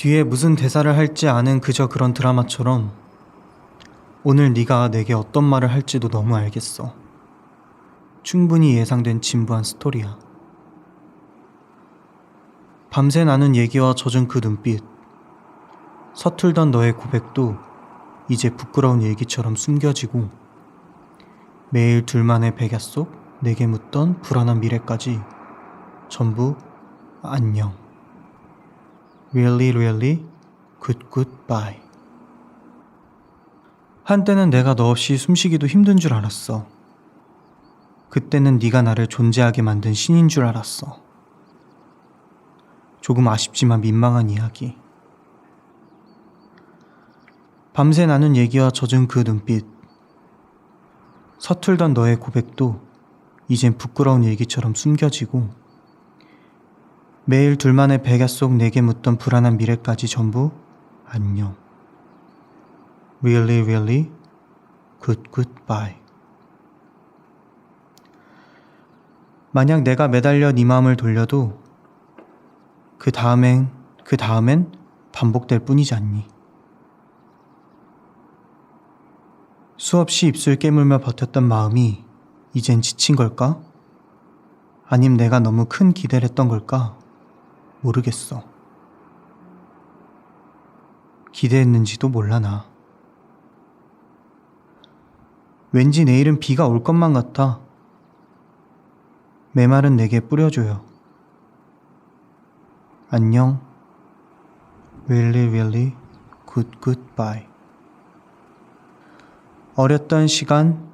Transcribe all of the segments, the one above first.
뒤에 무슨 대사를 할지 아는 그저 그런 드라마처럼 오늘 네가 내게 어떤 말을 할지도 너무 알겠어. 충분히 예상된 진부한 스토리야. 밤새 나눈 얘기와 젖은 그 눈빛, 서툴던 너의 고백도 이제 부끄러운 얘기처럼 숨겨지고 매일 둘만의 백야 속 내게 묻던 불안한 미래까지 전부 안녕. Really, really, good, goodbye. 한때는 내가 너 없이 숨쉬기도 힘든 줄 알았어. 그때는 네가 나를 존재하게 만든 신인 줄 알았어. 조금 아쉽지만 민망한 이야기. 밤새 나눈 얘기와 젖은 그 눈빛. 서툴던 너의 고백도 이젠 부끄러운 얘기처럼 숨겨지고 매일 둘만의 백야 속 내게 묻던 불안한 미래까지 전부 안녕. Really, really, good, goodbye. 만약 내가 매달려 네 마음을 돌려도 그 다음엔, 그 다음엔 반복될 뿐이지 않니? 수없이 입술 깨물며 버텼던 마음이 이젠 지친 걸까? 아님 내가 너무 큰 기대를 했던 걸까? 모르겠어. 기대했는지도 몰라 나. 왠지 내일은 비가 올 것만 같아. 메말은 내게 뿌려줘요. 안녕. Really, really, good, goodbye. 어렸던 시간,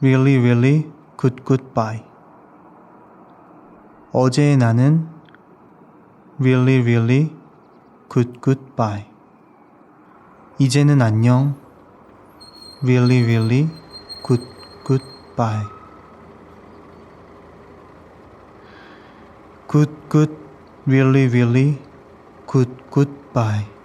really, really, good, goodbye. 어제의 나는, really, really, good, goodbye. 이제는 안녕, really, really, good, goodbye. Good, good, really, really, good, goodbye.